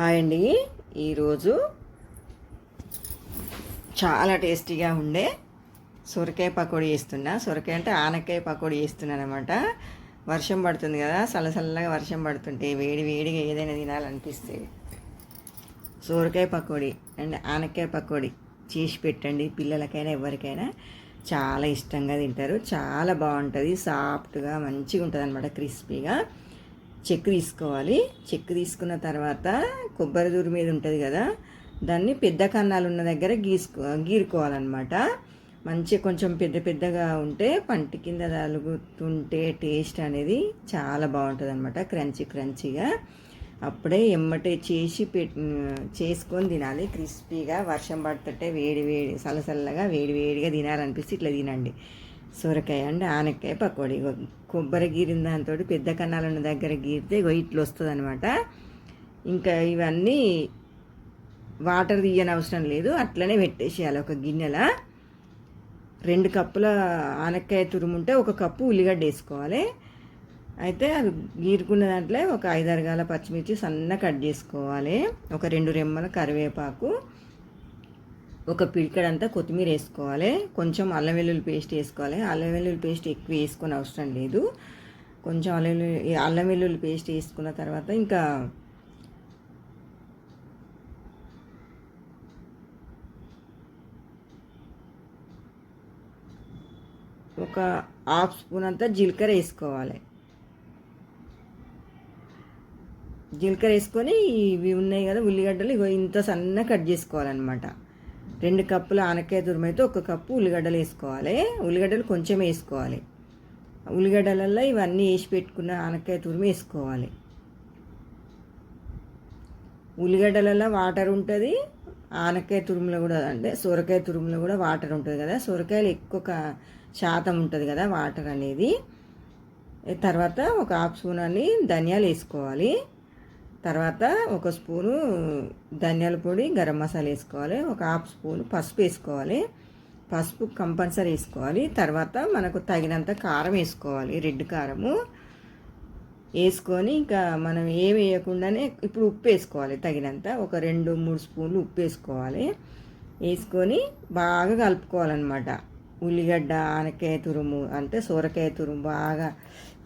Hi అండి. ఈరోజు చాలా టేస్టీగా ఉండే సొరకాయ పకోడీ చేస్తున్నా. సొరకాయ అంటే ఆనకాయ పకోడీ చేస్తున్నాను అనమాట వర్షం పడుతుంది కదా సలసల్లగా వర్షం పడుతుంటే వేడి వేడిగా ఏదైనా తినాలనిపిస్తే సొరకాయ పకోడీ అండ్ ఆనకాయ పకోడీ చేసి పెట్టండి. పిల్లలకైనా ఎవరికైనా చాలా ఇష్టంగా తింటారు. చాలా బాగుంటుంది సాఫ్ట్గా మంచిగా ఉంటుంది అనమాట క్రిస్పీగా. చెక్ తీసుకోవాలి. చెక్ తీసుకున్న తర్వాత కొబ్బరి దూరు మీద ఉంటుంది కదా దాన్ని పెద్ద కన్నాలు ఉన్న దగ్గర గీసుకో గీరుకోవాలన్నమాట. మంచిగా కొంచెం పెద్ద పెద్దగా ఉంటే పంటి కింద తలుగుతుంటే టేస్ట్ అనేది చాలా బాగుంటుంది అనమాట క్రంచీ క్రంచీగా. అప్పుడే ఎమ్మటే చేసి పె చేసుకొని తినాలి. క్రిస్పీగా వర్షం పడుతుంటే వేడి వేడి సలసల్లగా వేడి వేడిగా తినాలనిపిస్తే ఇట్లా తినండి. సొరకాయ అండి ఆనకాయ పకోడీ. కొబ్బరి గీరిన దాంతో పెద్ద కన్నాలను దగ్గర గీరితే ఇగో ఇట్లా వస్తుంది అనమాట ఇంకా ఇవన్నీ వాటర్ తీయని అవసరం లేదు అట్లనే పెట్టేసేయాలి ఒక గిన్నెల. రెండు కప్పుల ఆనక్కాయ తురుముంటే ఒక కప్పు ఉల్లిగడ్డ వేసుకోవాలి. అయితే అవి గీరుకున్న దాంట్లో ఒక ఐదారు గాల పచ్చిమిర్చి సన్న కట్ చేసుకోవాలి. ఒక రెండు రెమ్మల కరివేపాకు ఒక పిడికడంతా కొత్తిమీర వేసుకోవాలి. కొంచెం అల్లం వెల్లుల్లి పేస్ట్ వేసుకోవాలి. అల్లం వెల్లుల్లి పేస్ట్ ఎక్కువ వేసుకొని అవసరం లేదు. కొంచెం అల్లం వెల్లుల్లి అల్లం వెల్లుల్లి పేస్ట్ వేసుకున్న తర్వాత ఇంకా ఒక హాఫ్ స్పూన్ అంతా జీలకర్ర వేసుకోవాలి. జీలకర్ర వేసుకొని ఇవి ఉన్నాయి కదా ఉల్లిగడ్డలు ఇగో ఇంత సన్న కట్ చేసుకోవాలన్నమాట. రెండు కప్పుల ఆనకాయ తురుమైతే ఒక కప్పు ఉల్లిగడ్డలు వేసుకోవాలి. ఉల్లిగడ్డలు కొంచెం వేసుకోవాలి. ఉల్లిగడ్డలలో ఇవన్నీ వేసి పెట్టుకున్న ఆనకాయ తురుము వేసుకోవాలి. ఉల్లిగడ్డలలో వాటర్ ఉంటుంది. ఆనకాయ తురుములో కూడా అంటే సొరకాయ తురుములో కూడా వాటర్ ఉంటుంది కదా. సొరకాయలు ఎక్కువ శాతం ఉంటుంది కదా వాటర్ అనేది. తర్వాత ఒక హాఫ్ స్పూన్ అని ధనియాలు వేసుకోవాలి. తర్వాత ఒక స్పూను ధనియాల పొడి గరం మసాలా వేసుకోవాలి. ఒక హాఫ్ స్పూన్ పసుపు వేసుకోవాలి. పసుపు కంపల్సరీ వేసుకోవాలి. తర్వాత మనకు తగినంత కారం వేసుకోవాలి. రెడ్ కారము వేసుకొని ఇంకా మనం ఏం వేయకుండానే ఇప్పుడు ఉప్పు వేసుకోవాలి తగినంత. ఒక రెండు మూడు స్పూన్లు ఉప్పు వేసుకోవాలి. వేసుకొని బాగా కలుపుకోవాలన్నమాట. ఉల్లిగడ్డ ఆనకాయ తురుము అంటే సొరకాయ తురుము బాగా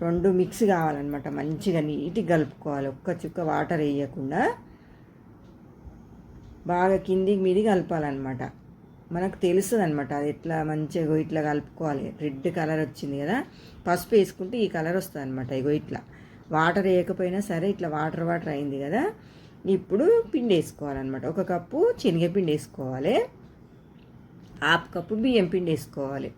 రెండు మిక్స్ కావాలన్నమాట. మంచిగా నీట్గా కలుపుకోవాలి. ఒక్క చుక్క వాటర్ వేయకుండా బాగా కిందికి మీది కలపాలన్నమాట. మనకు తెలుస్తుంది అనమాట అది ఎట్లా మంచిగా ఇట్లా కలుపుకోవాలి. రెడ్ కలర్ వచ్చింది కదా పసుపు వేసుకుంటే ఈ కలర్ వస్తుంది అనమాట ఇగో ఇట్లా. వాటర్ వేయకపోయినా సరే ఇట్లా వాటర్ వాటర్ అయింది కదా ఇప్పుడు పిండి వేసుకోవాలన్నమాట. ఒక కప్పు శనగపిండి వేసుకోవాలి. హాఫ్ కప్పు బియ్యం పిండి వేసుకోవాలి.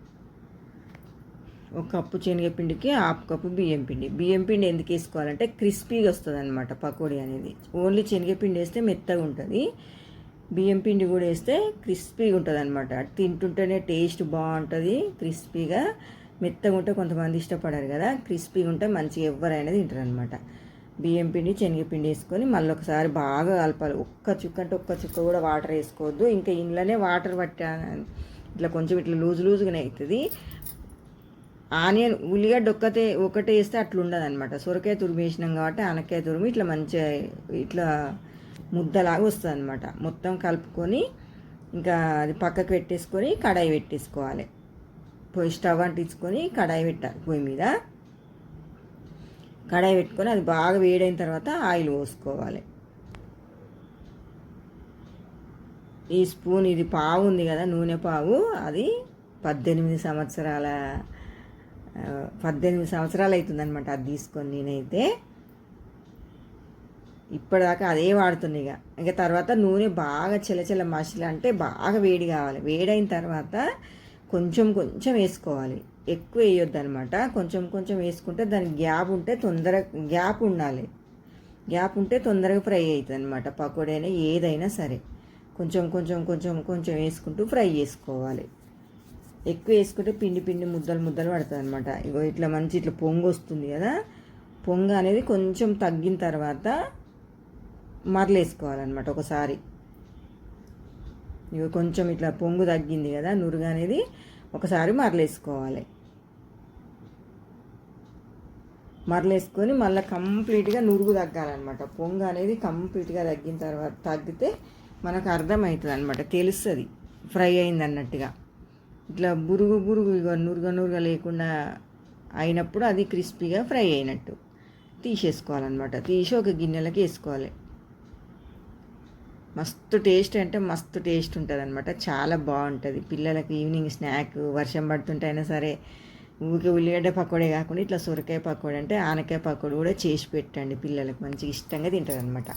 ఒక కప్పు శనగపిండికి హాఫ్ కప్పు బియ్యం పిండి. బియ్యం పిండి ఎందుకు వేసుకోవాలంటే క్రిస్పీగా వస్తుంది అనమాట పకోడీ అనేది. ఓన్లీ శనగపిండి వేస్తే మెత్తగా ఉంటుంది. బియ్యం పిండి కూడా వేస్తే క్రిస్పీగా ఉంటుంది అనమాట తింటుంటేనే టేస్ట్ బాగుంటుంది క్రిస్పీగా. మెత్తగా ఉంటే కొంతమంది ఇష్టపడరు కదా క్రిస్పీగా ఉంటే మంచిగా ఎవరైనా తింటారు అనమాట బియ్యం పిండి శనగపిండి వేసుకొని మళ్ళీ ఒకసారి బాగా కలపాలి. ఒక్క చుక్క అంటే ఒక్క చుక్క కూడా వాటర్ వేసుకోవద్దు. ఇంకా ఇంట్లోనే వాటర్ పట్టా ఇట్లా కొంచెం ఇట్లా లూజ్ లూజ్గానే అవుతుంది. ఆనియన్ ఉల్లిగడ్డ ఒక్కతే ఒకటే వేస్తే అట్లా ఉండదు అనమాట సొరకాయ తురుము వేసినాం కాబట్టి ఆనకాయ తురుము ఇట్లా మంచిగా ఇట్లా ముద్దలాగా వస్తుంది అనమాట మొత్తం కలుపుకొని ఇంకా అది పక్కకు పెట్టేసుకొని కడాయి పెట్టేసుకోవాలి. పొయ్యి స్టవ్ అంటించుకొని కడాయి పెట్టాలి పొయ్యి మీద. కడాయి పెట్టుకొని అది బాగా వేడైన తర్వాత ఆయిల్ పోసుకోవాలి. ఈ స్పూన్ ఇది పావు ఉంది కదా నూనె పావు. అది పద్దెనిమిది సంవత్సరాల పద్దెనిమిది సంవత్సరాలు అవుతుందనమాట అది తీసుకొని నేనైతే. ఇప్పటిదాకా అదే వాడుతుంది ఇక. ఇంకా తర్వాత నూనె బాగా చిలచిల మసలు అంటే బాగా వేడి కావాలి. వేడైన తర్వాత కొంచెం కొంచెం వేసుకోవాలి. ఎక్కువ వేయొద్దు అనమాట కొంచెం కొంచెం వేసుకుంటే దానికి గ్యాప్ ఉంటే తొందరగా గ్యాప్ ఉండాలి. గ్యాప్ ఉంటే తొందరగా ఫ్రై అవుతుంది అనమాట పకోడైనా ఏదైనా సరే. కొంచెం కొంచెం కొంచెం కొంచెం వేసుకుంటూ ఫ్రై చేసుకోవాలి. ఎక్కువ వేసుకుంటే పిండి పిండి ముద్దలు ముద్దలు పడుతుంది అనమాట ఇగో ఇట్లా మంచి ఇట్లా పొంగు వస్తుంది కదా పొంగ అనేది కొంచెం తగ్గిన తర్వాత మరలేసుకోవాలన్నమాట ఒకసారి. ఇక కొంచెం ఇట్లా పొంగు తగ్గింది కదా నురుగు అనేది ఒకసారి మరలేసుకోవాలి మరలేసుకొని మళ్ళీ కంప్లీట్గా నురుగు తగ్గాలన్నమాట. పొంగ అనేది కంప్లీట్గా తగ్గిన తర్వాత తగ్గితే మనకు అర్థమవుతుంది అనమాట తెలుస్తుంది. ఫ్రై అయింది అన్నట్టుగా. ఇట్లా బురుగు బురుగు ఇక నురుగ నురుగ లేకుండా అయినప్పుడు అది క్రిస్పీగా ఫ్రై అయినట్టు తీసేసుకోవాలన్నమాట. తీసి ఒక గిన్నెలకి వేసుకోవాలి. మస్తు టేస్ట్ అంటే మస్తు టేస్ట్ ఉంటుంది అనమాట చాలా బాగుంటుంది. పిల్లలకు ఈవినింగ్ స్నాక్ వర్షం పడుతుంటే అయినా సరే ఊరికే ఉల్లిగడ్డ పకోడే కాకుండా ఇట్లా సొరకాయ పకోడీ అంటే ఆనకాయ పకోడీ కూడా చేసి పెట్టండి పిల్లలకు. మంచిగా ఇష్టంగా తింటుంది అనమాట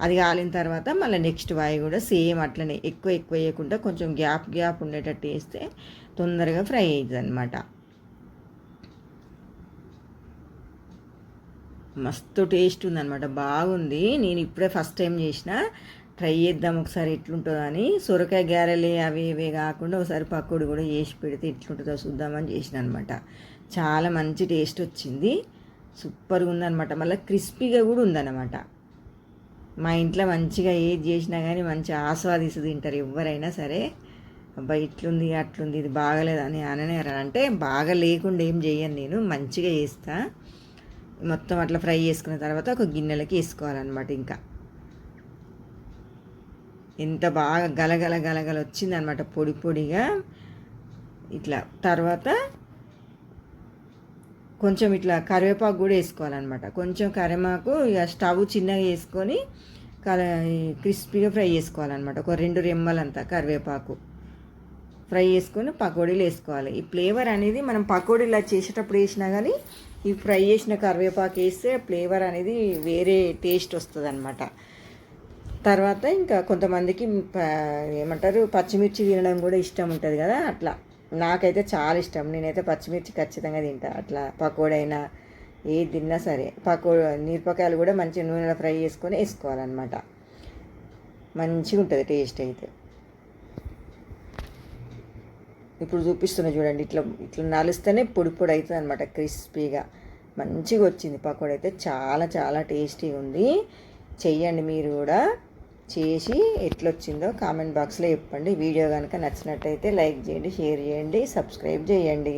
అది కాలిన తర్వాత మళ్ళీ నెక్స్ట్ వాయి కూడా సేమ్ అట్లనే ఎక్కువ ఎక్కువ వేయకుండా కొంచెం గ్యాప్ గ్యాప్ ఉండేటట్టు వేస్తే తొందరగా ఫ్రై అవుతుంది అనమాట మస్తు టేస్ట్ ఉందన్నమాట. బాగుంది. నేను ఇప్పుడే ఫస్ట్ టైం చేసిన. ట్రై చేద్దాం ఒకసారి ఎట్లుంటుందో అని సొరకాయ గారెలు అవి ఇవే కాకుండా ఒకసారి పకోడి కూడా చేసి పెడితే ఎట్లుంటుందో చూద్దామని చేసిన అనమాట చాలా మంచి టేస్ట్ వచ్చింది. సూపర్గా ఉందన్నమాట. మళ్ళీ క్రిస్పీగా కూడా ఉందన్నమాట. మా ఇంట్లో మంచిగా ఏది చేసినా కానీ మంచి ఆస్వాదిస్తూ తింటారు ఎవరైనా సరే. అబ్బా ఇట్లుంది అట్లుంది ఇది బాగలేదని అననే అంటే బాగా లేకుండా ఏం చేయను నేను మంచిగా చేస్తా. మొత్తం అట్లా ఫ్రై చేసుకున్న తర్వాత ఒక గిన్నెలకి వేసుకోవాలన్నమాట ఇంకా. ఎంత బాగా గలగల గలగల వచ్చిందనమాట పొడి పొడిగా. ఇట్లా తర్వాత కొంచెం ఇట్లా కరివేపాకు కూడా వేసుకోవాలన్నమాట. కొంచెం కరివేపాకు ఇక స్టవ్ చిన్నగా వేసుకొని కల క్రిస్పీగా ఫ్రై చేసుకోవాలన్నమాట. ఒక రెండు రెమ్మలంతా కరివేపాకు ఫ్రై చేసుకొని పకోడీలు వేసుకోవాలి. ఈ ఫ్లేవర్ అనేది మనం పకోడీలు చేసేటప్పుడు వేసినా కానీ ఈ ఫ్రై చేసిన కరివేపాకు వేస్తే ఫ్లేవర్ అనేది వేరే టేస్ట్ వస్తుంది అనమాట తర్వాత ఇంకా కొంతమందికి ఏమంటారు పచ్చిమిర్చి తినడం కూడా ఇష్టం ఉంటుంది కదా అట్లా. నాకైతే చాలా ఇష్టం. నేనైతే పచ్చిమిర్చి ఖచ్చితంగా తింటా. అట్లా పకోడైనా ఏది తిన్నా సరే. పకో మిరపకాయలు కూడా మంచి నూనెలో ఫ్రై చేసుకొని వేసుకోవాలన్నమాట. మంచిగా ఉంటుంది టేస్ట్ అయితే. ఇప్పుడు చూపిస్తున్నా చూడండి. ఇట్లా ఇట్లా నలుస్తేనే పొడి పొడి అవుతుంది అనమాట క్రిస్పీగా. మంచిగా వచ్చింది పకోడీ అయితే చాలా చాలా టేస్టీగా ఉంది చెయ్యండి మీరు కూడా. చేసి ఎట్లొచ్చిందో కామెంట్ బాక్స్లో చెప్పండి. వీడియో కనుక నచ్చినట్టయితే లైక్ చేయండి షేర్ చేయండి సబ్స్క్రైబ్ చేయండి.